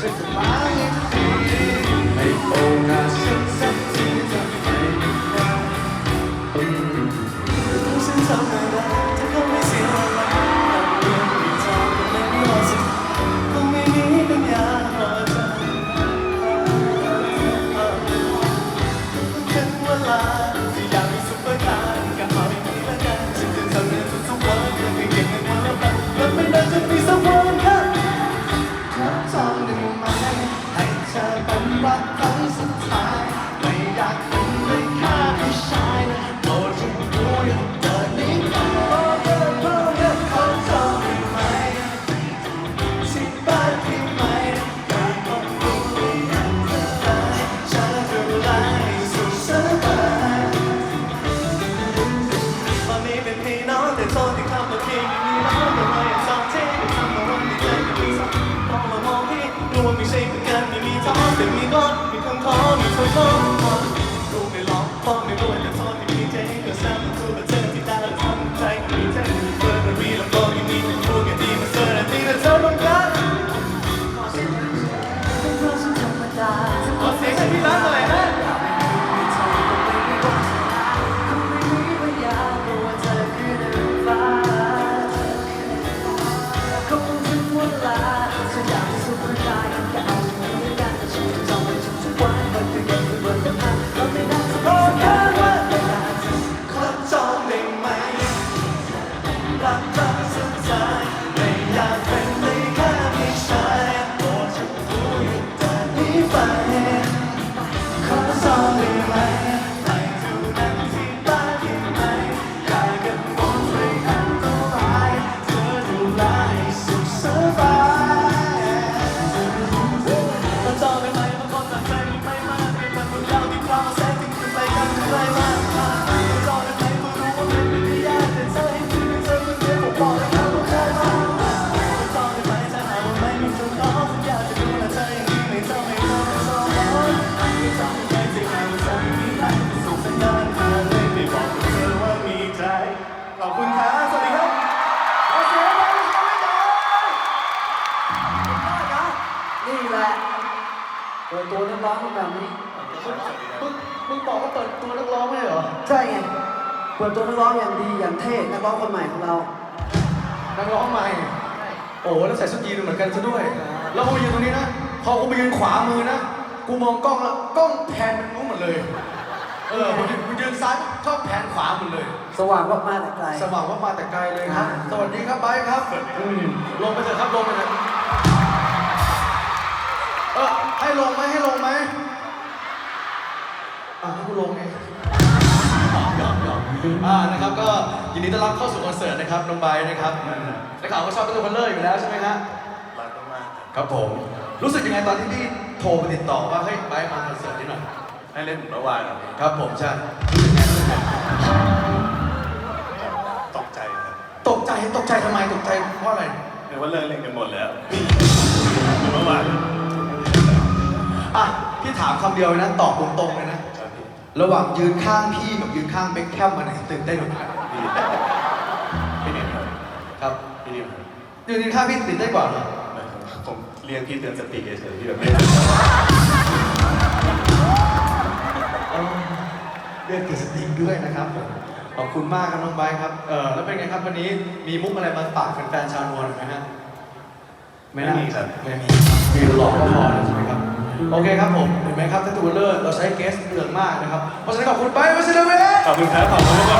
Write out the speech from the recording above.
ไม่โฟกัสสักทีทำไมไม่ เปิดตัวนักร้องมาแบบนี้มึงมึงบอกว่าเปิดตัวนักร้องไม่เหรอ ใช่ไง เปิดตัวนักร้องอย่างดีอย่างเท่นักร้องคนใหม่ของเรา นักร้องใหม่ โอ้แล้วใส่ชุดยีนเหมือนกันซะด้วย แล้วกูมายืนตรงนี้นะ พอกูมายืนขวามือนะ กูมองกล้องแล้วกล้องแพนมันนู้นหมดเลย เออกูยืนกูยืนซ้ายกล้องแพนขวาหมดเลย สว่างมากๆแต่ไกล สว่างว่ามาแต่ไกลเลยครับอ่าสวัสดีครับไบร์ทครับอืมลงไปเถอะครับลงไปเถอะ ลงไหมให้ลงไหมอ่าให้กูลงไงหยอกหยอกหยอกอ่านะครับก็ยินดีต้อนรับเข้าสู่คอนเสิร์ตนะครับน้องไบร์ทนะครับได้ข่าวว่าชอบเป็นตัวคัลเลอร์อยู่แล้วใช่ไหมฮะรักมากครับผมรู้สึกยังไงตอนที่พี่โทรมาติดต่อว่าเฮ้ยไบร์ทมาคอนเสิร์ตนี้หน่อยให้เล่นเหมือนเมื่อวานครับผมใช่รู้สึกไงรู้สึกไงตกใจครับตกใจตกใจทำไมตกใจเพราะอะไรเห็นว่าเลิกเล่นกันหมดแล้ว อะพี่ถามคำเดียวเลยนะตอบตรงๆเลยนะ ครับพี่ระหว่างยืนข้างพี่กับยืนข้างเบคแคมมันไหนตื่นเต้นกว่ากันพี่พี่นิมครับครับพี่นิมครับยืนข้างพี่ตื่นเต้นกว่าเหรอผมเรียกพี่เตือนสติเฉยๆพี่แบบไม่เออเรียกติดสติด้วยนะครับผมขอบคุณมากครับน้องไบร์ทครับเออแล้วเป็นไงครับวันนี้มีมุกอะไรมาฝากแฟนๆชาวนวลไหมฮะไม่มีครับไม่มีมีหลอกก็พอแล้วใช่ไหมครับ โอเคครับผมเห็นไหมครับถ้าตูเลอร์เราใช้เกสเปลืองมากนะครับ เพราะฉะนั้นขอบคุณไปวัชิรเวทขอบคุณครับขอบคุณมากๆครับขอบคุณมากคน